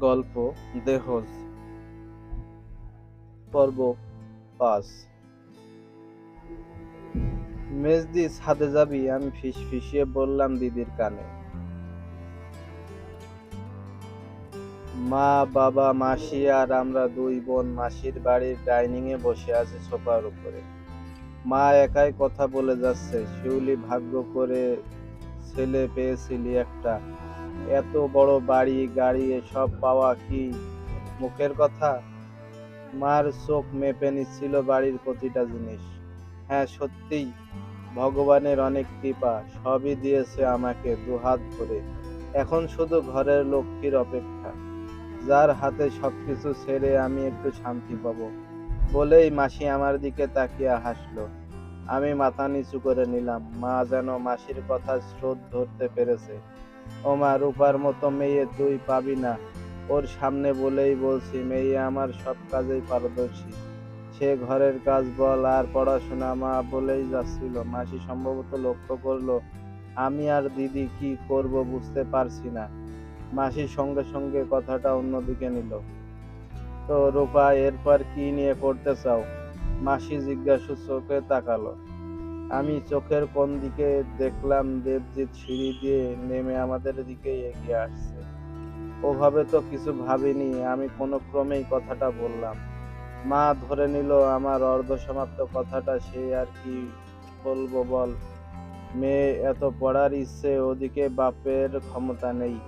গল্প দেহজ পর্ব পাঁচ। মেজদি ছাদে যাবি, আমি ফিস ফিসিয়ে বললাম দিদির কানে। মা, বাবা, মাসি আর আমরা দুই বোন মাসির বাড়ির ডাইনিং এ বসে আছি সোফার উপরে। মা একাই কথা বলে যাচ্ছে, শিউলি ভাগ্য করে ছেলে পেয়েছিলি একটা। এত বড় বাড়ি, গাড়ি, এসব পাওয়া কি মুখের কথা? মার চোখ মেপে নিচ্ছিল বাড়ির প্রতিটা জিনিস। হ্যাঁ সত্যিই, ভগবানের অনেক কৃপা, সবই দিয়েছে আমাকে দুহাত ধরে এখন শুধু ঘরের লক্ষ্মীর অপেক্ষা। যার হাতে সবকিছু ছেড়ে আমি একটু শান্তি পাবো বলেই মাসি আমার দিকে তাকিয়ে হাসলো। আমি মাথা নিচু করে নিলাম, মা যেন মাসির কথা স্রোত ধরতে পেরেছে। ও মা রূপার মতো মেয়ে তুই পাবি না। ওর সামনে বলেই বলছি, মেয়ে আমার সব কাজেই পারদর্শী। সে ঘরের কাজ বল আর পড়াশোনা মা বলেই যাচ্ছিল। মাসি সম্ভবত লক্ষ্য করল, আমি আর দিদি কি করব বুঝতে পারছি না। মাসির সঙ্গে সঙ্গে কথাটা অন্যদিকে নিল। তো রূপা, এরপর কি নিয়ে পড়তে চাও? মাসি জিজ্ঞাসু চোখে তাকালো। আমি চোখের কোন দিকে দেখলাম দেবজিৎ সিঁড়ি দিয়ে নেমে আমাদের দিকে এগিয়ে আসছে। ওভাবে তো কিছু ভাবিনি, আমি কোনো ক্রমেই কথাটা বললাম। মা ধরে নিল, আমার অর্ধ সমাপ্ত কথাটা সে আর কি বলব বল? মেয়ে এত পড়ার ইচ্ছে, ওদিকে বাপের ক্ষমতা নেই।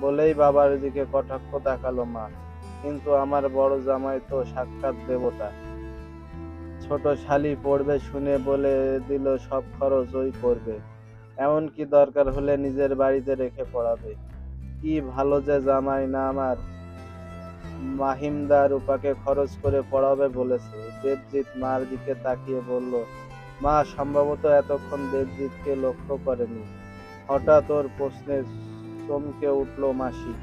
বলেই বাবার দিকে কটাক্ষ তাকালো মা। কিন্তু আমার বড় জামাই তো সাক্ষাৎ দেবতা। ছোট শালি পড়বে শুনে বলে দিল, সব খরচ ওই করবে। এমনকি দরকার হলে নিজের বাড়িতে রেখে পড়াবে। কি ভালো যে জামাই না আমার। মাহিমদা রূপাকে খরচ করে পড়াবে বলেছে। দেবজিৎ মার দিকে তাকিয়ে বলল, মা, সম্ভবত এতক্ষণ দেবজিৎকে লক্ষ্য করেনি। হঠাৎ ওর প্রশ্নে চমকে উঠল মাসি।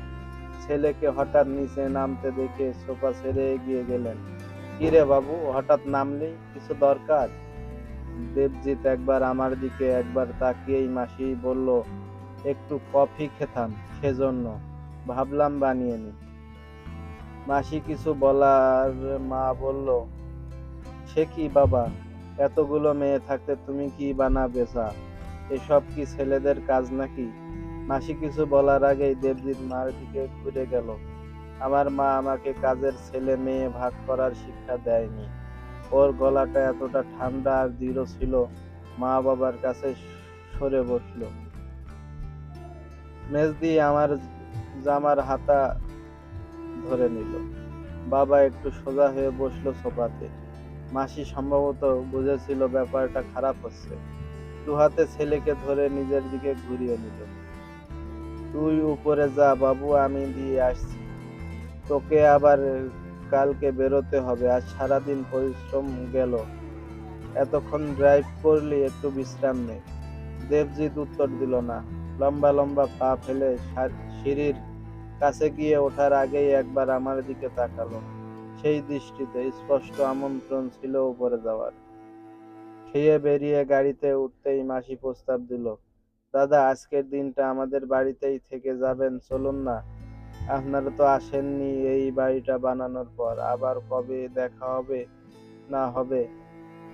ছেলেকে হঠাৎ নিচে নামতে দেখে সোফা ছেড়ে এগিয়ে গেলেন। কিরে বাবু, হঠাৎ নামলি কিছু দরকার? দেবজিৎ একবার আমার দিকে একবার তাকিয়েই মাসি বলল, একটু কফি খেতাম সেজন্য, ভাবলাম বানিয়ে নি। মাসি কিছু বলার মা বলল, সে কি বাবা, এতগুলো মেয়ে থাকতে তুমি কি বানাবে চা এসব কি ছেলেদের কাজ নাকি? মাসি কিছু বলার আগেই দেবজিৎ মার দিকে ঘুরে গেল। আমার মা আমাকে কাজের ছেলে মেয়ে ভাগ করার শিক্ষা দেয়নি। ওর গলাটা এতটা ঠান্ডা আর দৃঢ় ছিল, মা বাবার কাছে সরে বসল। মেজদি আমার জামার হাতা ধরে নিল। বাবা একটু সোজা হয়ে বসল সোফাতে। মাসি সম্ভবত বুঝেছিল ব্যাপারটা খারাপ হচ্ছে। দু হাতে ছেলেকে ধরে নিজের দিকে ঘুরিয়ে নিল। তুই উপরে যা বাবু, আমি দিয়ে আসছি। তোকে আবার কালকে বেরোতে হবে, আজ সারাদিন পরিশ্রম গেল। এতক্ষণ ড্রাইভ করলি, একটু বিশ্রাম নে। দেবজিৎ উত্তর দিল না। লম্বা লম্বা পা ফেলে সিঁড়ির কাছে গিয়ে ওঠার আগেই একবার আমার দিকে তাকালো। সেই দৃষ্টিতে স্পষ্ট আমন্ত্রণ ছিল উপরে যাওয়ার। খেয়ে বেরিয়ে গাড়িতে উঠতেই মাসি প্রস্তাব দিল, দাদা, আজকের দিনটা আমাদের বাড়িতেই থেকে যাবেন, চলুন না। আপনারা তো আসেননি এই বাড়িটা বানানোর পর। আবার কবে দেখা হবে? না হবে।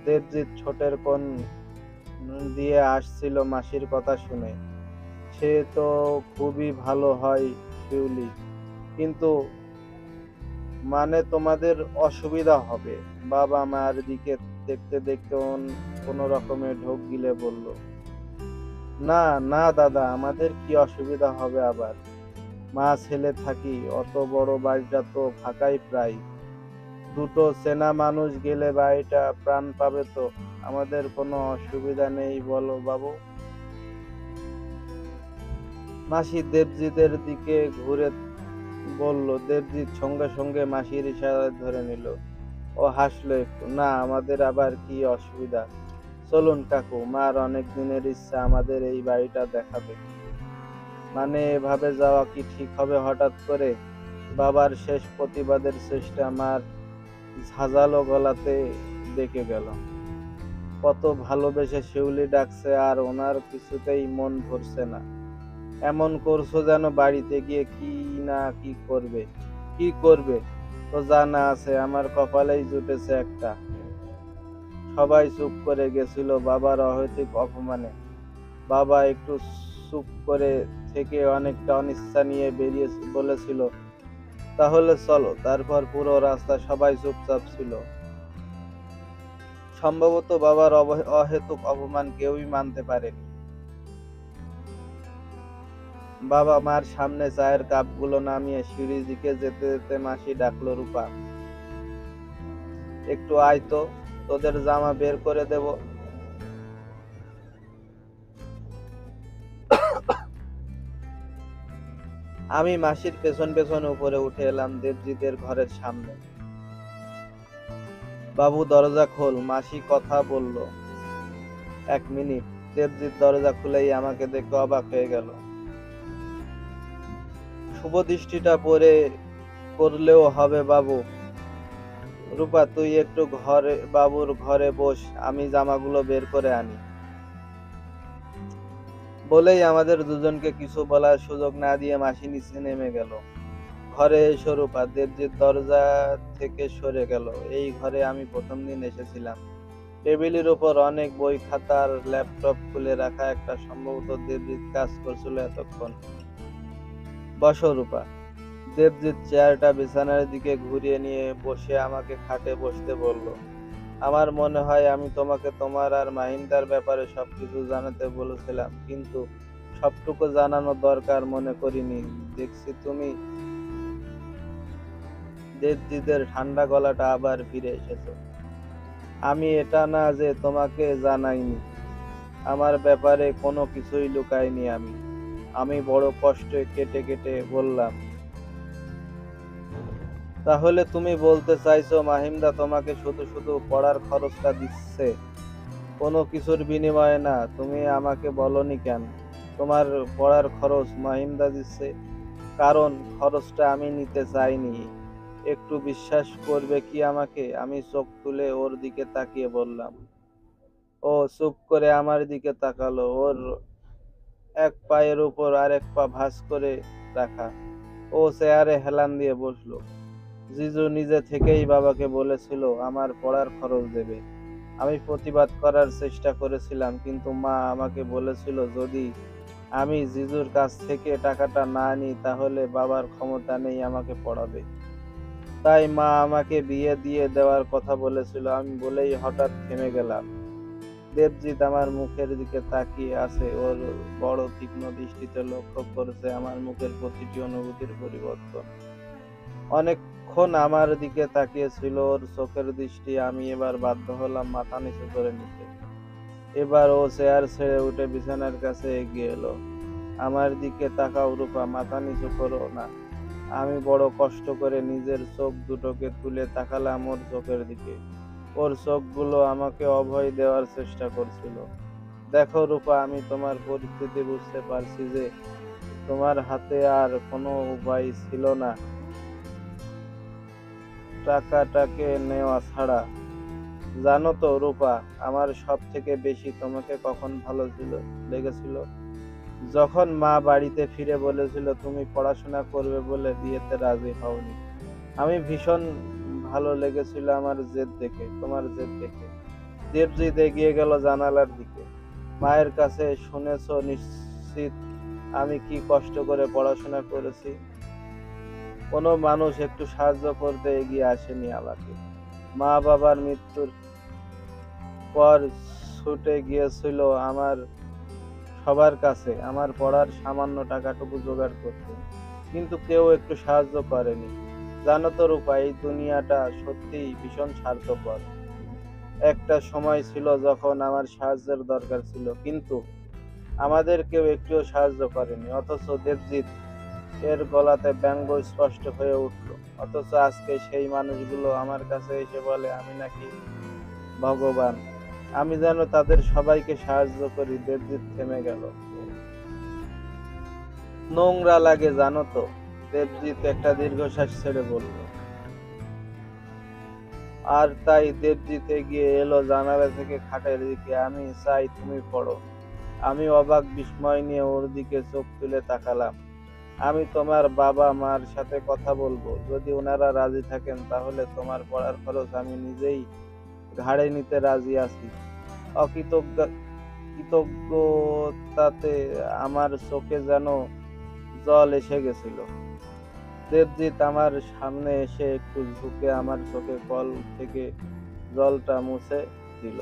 দেবজিৎ ছোটের কোন দিয়ে আসছিল মাসির কথা শুনে। সে তো খুবই ভালো হয় শিউলি কিন্তু মানে তোমাদের অসুবিধা হবে। বাবা মার দিকে দেখতে দেখতে কোনো রকমে ঢোক গিলে বলল, না না দাদা, আমাদের কি অসুবিধা হবে আবার? মা ছেলে থাকি, অত বড় বাড়িটা তো ফাঁকাই প্রায়। দুটো চেনা মানুষ গেলে বাড়িটা প্রাণ পাবে তো, আমাদের কোনো অসুবিধা নেই বলো বাবু। মাসি দেবজিতের দিকে ঘুরে বলল, দেবজিৎ সঙ্গে সঙ্গে মাসির ইশারা ধরে নিল। ও হাসলো একটু, না, আমাদের আবার কি অসুবিধা? চলুন কাকু, মার অনেক দিনের ইচ্ছা আমাদের এই বাড়িটা দেখাবে। মানে এভাবে যাওয়া কি ঠিক হবে হঠাৎ করে? বাবার শেষ প্রতিবাদের চেষ্টা আমার ঝাঁঝালো গলাতে ডেকে গেল। কত ভালোবেসে শিউলি ডাকছে আর ওনার কিছুতেই মন ভরছে না। এমন করছ যেন বাড়িতে গিয়ে কি না কি করবে? কি করবে? তো জানা আছে আমার কপালেই জুটেছে একটা। সবাই চুপ করে গেছিল বাবার অহৈতিক অপমানে। বাবা একটু চুপ করে থেকে অনেকটা অনিচ্ছা নিয়ে বেরিয়ে বলেছিল, তাহলে চলো। তারপর পুরো রাস্তা সবাই চুপচাপ ছিল। সম্ভবত বাবার অহেতুক অপমান কেউই মানতে পারেনি। বাবা মার সামনে চায়ের কাপগুলো নামিয়ে সিঁড়ির দিকে যেতে যেতে মাসি ডাকলো, রূপা, একটু আয় তো, তোদের জামা বের করে দেব। আমি মাসির পেছন পেছন উপরে উঠে এলাম দেবজিতের ঘরের সামনে। বাবু দরজা খোল, মাসি কথা বলল। এক মিনিট, দেবজিৎ দরজা খুলেই আমাকে দেখে অবাক হয়ে গেল। শুভ দৃষ্টিটা পরে করলেও হবে বাবু। রূপা, তুই একটু ঘরে, বাবুর ঘরে বস, আমি জামাগুলো বের করে আনি। বলেই আমাদের দুজনকে কিছু বলার সুযোগ না দিয়ে মাসি নিচে নেমে গেল। ঘরে এসে রূপা দেবজিৎ দরজা থেকে সরে গেল, এই ঘরে আমি প্রথম দিন এসেছিলাম। টেবিলের উপর অনেক বই খাতার ল্যাপটপ খুলে রাখা একটা সম্ভবত দেবজিৎ কাজ করছিল এতক্ষণ। বসো রূপা। দেবজিৎ চেয়ারটা বিছানার দিকে ঘুরিয়ে নিয়ে বসে আমাকে খাটে বসতে বলল। আমার মনে হয় আমি তোমাকে তোমার আর মাহিন্দার ব্যাপারে সবকিছু জানাতে বলেছিলাম, কিন্তু সবটুকু জানানো দরকার মনে করিনি। দেখছি তুমি দেবজিদের ঠান্ডা গলাটা আবার ফিরে এসেছে। আমি এটা না যে তোমাকে জানাইনি, আমার ব্যাপারে কোনো কিছুই লুকাইনি আমি। আমি বড় কষ্টে কেটে কেটে বললাম তাহলে তুমি বলতে চাইছো, মাহিমদা তোমাকে শুধু শুধু পড়ার খরচটা দিচ্ছে? কোনো কিছুর বিনিময়ে না, তুমি আমাকে বলনি কেন? তোমার পড়ার খরচ মাহিমদা দিচ্ছে। কারণ খরচটা আমি নিতে চাইনি। একটু বিশ্বাস করবে কি আমাকে? আমি চোখ তুলে ওর দিকে তাকিয়ে বললাম। ও চুপ করে আমার দিকে তাকালো, ওর এক পায়ের উপর আরেক পা ভাঁজ করে রাখা। ও চেয়ারে হেলান দিয়ে বসল। জিজু নিজে থেকেই বাবাকে বলেছিল, আমার পড়ার খরচ দেবে। আমি প্রতিবাদ করার চেষ্টা করেছিলাম, কিন্তু মা আমাকে বলেছিল, যদি আমি জিজুর কাছ থেকে টাকাটা না নিই, তাহলে বাবার ক্ষমতা নেই, আমাকে পড়াবে। তাই মা আমাকে বিয়ে দিয়ে দেওয়ার কথা বলেছিল। আমি বলেই হঠাৎ থেমে গেলাম। দেবজিৎ আমার মুখের দিকে তাকিয়ে আছে। ওর বড় তীক্ষ্ণ দৃষ্টিতে লক্ষ্য করেছে আমার মুখের প্রতিটি অনুভূতির পরিবর্তন। অনেকক্ষণ আমার দিকে তাকিয়েছিল ওর চোখের দৃষ্টি, আমি এবার বাধ্য হলাম মাথা নিচু করে নিতে। এবার ও চেয়ার ছেড়ে উঠে বিছানার কাছে এগিয়ে এলো। আমার দিকে তাকাও রূপা, মাথা নিচু করো না। আমি বড় কষ্ট করে নিজের চোখ দুটোকে তুলে তাকালাম ওর চোখের দিকে। ওর চোখগুলো আমাকে অভয় দেওয়ার চেষ্টা করছিল। দেখো রূপা, আমি তোমার পরিস্থিতি বুঝতে পারছি যে তোমার হাতে আর কোনো উপায় ছিল না। টাকাটাকে নেওয়া ছাড়া। জানো তো রূপা, আমার সব থেকে বেশি তোমাকে কখন ভালো ছিল, লেগেছিল? যখন মা বাড়িতে ফিরে বলেছিল, তুমি পড়াশোনা করবে বলে বিয়েতে রাজি হওনি। আমি ভীষণ ভালো লেগেছিল আমার জেদ দেখে, তোমার জেদ দেখে। দেবজিৎ এগিয়ে গেল জানালার দিকে। মায়ের কাছে শুনেছ নিশ্চিত আমি কি কষ্ট করে পড়াশোনা করেছি? কোনো মানুষ একটু সাহায্য করতে এগিয়ে আসেনি আমাকে। মা বাবার মৃত্যুর পর ছুটে গিয়েছিল আমার সবার কাছে। আমার পড়ার সামান্য টাকাটুকু জোগাড় করতে। কিন্তু কেউ একটু সাহায্য করেনি। জানো তো রূপা, এই দুনিয়াটা সত্যিই ভীষণ স্বার্থপর। একটা সময় ছিল যখন আমার সাহায্যের দরকার ছিল, কিন্তু আমাদের কেউ একটুও সাহায্য করেনি। অথচ দেবজিৎ এর গলাতে ব্যঙ্গ স্পষ্ট হয়ে উঠল। অথচ আজকে সেই মানুষগুলো আমার কাছে এসে বলে, আমি নাকি ভগবান। আমি যেন তাদের সবাইকে সাহায্য করি। দেবজিৎ থেমে গেল। নোংরা লাগে, জানো তো? দেবজিৎ একটা দীর্ঘশ্বাস ছেড়ে বলল। আর তাই দেবজিৎ এগিয়ে এলো জানালা থেকে খাটের দিকে। আমি চাই তুমি পড়ো। আমি অবাক বিস্ময় নিয়ে ওর দিকে চোখ তুলে তাকালাম। আমি তোমার বাবা মার সাথে কথা বলব। যদি ওনারা রাজি থাকেন, তাহলে তোমার পড়ার খরচ আমি নিজেই ঘাড়ে নিতে রাজি আছি। অকৃতজ্ঞ, কৃতজ্ঞতাতে আমার চোখে যেন জল এসে গেছিল। দেবজিৎ আমার সামনে এসে একটু ঝুঁকে আমার চোখে কল থেকে জলটা মুছে দিল।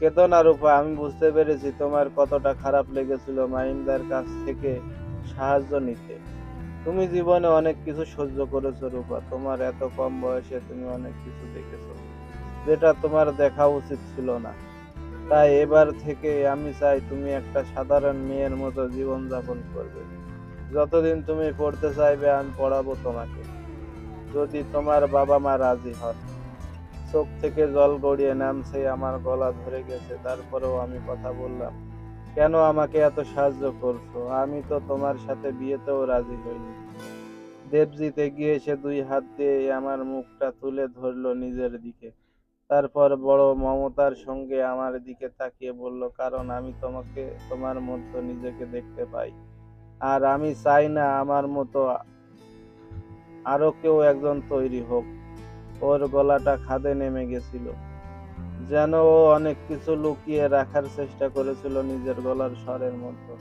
কেতন রূপা, আমি বুঝতে পেরেছি তোমার কতটা খারাপ লেগেছিল মাহিন্দার কাছ থেকে সাহায্য নিতে। তুমি জীবনে অনেক কিছু সহ্য করেছ রূপা, তোমার এত কম বয়সে তুমি অনেক কিছু দেখেছ, যেটা তোমার দেখা উচিত ছিল না। তাই এবার থেকে আমি চাই তুমি একটা সাধারণ মেয়ের মতো জীবন যাপন করবে। যতদিন তুমি পড়তে চাইবে, আমি পড়াবো তোমাকে। যদি তোমার বাবা মা রাজি হন। চোখ থেকে জল গড়িয়ে নামছে আমার গলা ধরে গেছে। তারপরেও আমি কথা বললাম, কেন আমাকে এত সাহায্য করছ? আমি তো তোমার সাথে বিয়েতেও রাজি হইনি। দেবজিৎ এগিয়ে এসে দুই হাত দিয়ে আমার মুখটা তুলে ধরলো নিজের দিকে। তারপর বড় মমতার সঙ্গে আমার দিকে তাকিয়ে বলল, কারণ আমি তোমাকে, তোমার মতো নিজেকে দেখতে পাই। আর আমি চাই না আমার মতো আরও কেউ একজন তৈরি হোক। ওর গলাটা খাদে নেমে গেছিল। যেন ও অনেক কিছু লুকিয়ে রাখার চেষ্টা করেছিল নিজের গলার স্বরের মতো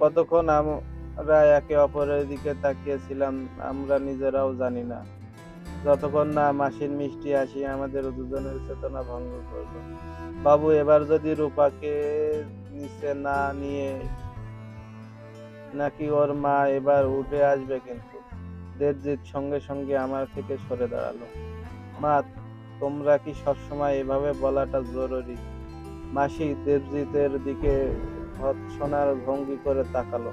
কতক্ষণ আমরা একে অপরের দিকে তাকিয়েছিলাম, আমরা নিজেরাও জানি না। যতক্ষণ না মাসির মিষ্টি আসি আমাদের দুজনের চেতনা ভঙ্গ করল। বাবু, এবার যদি রূপাকে নিচে না নিয়ে নাকি ওর মা এবার উঠে আসবে কিন্তু। দেবজিৎ সঙ্গে সঙ্গে আমার থেকে সরে দাঁড়াল। মা তোমরা কি সবসময় এভাবে বলাটা জরুরি? মাসি দেবজিতের দিকে ভৎসনার ভঙ্গি করে তাকালো।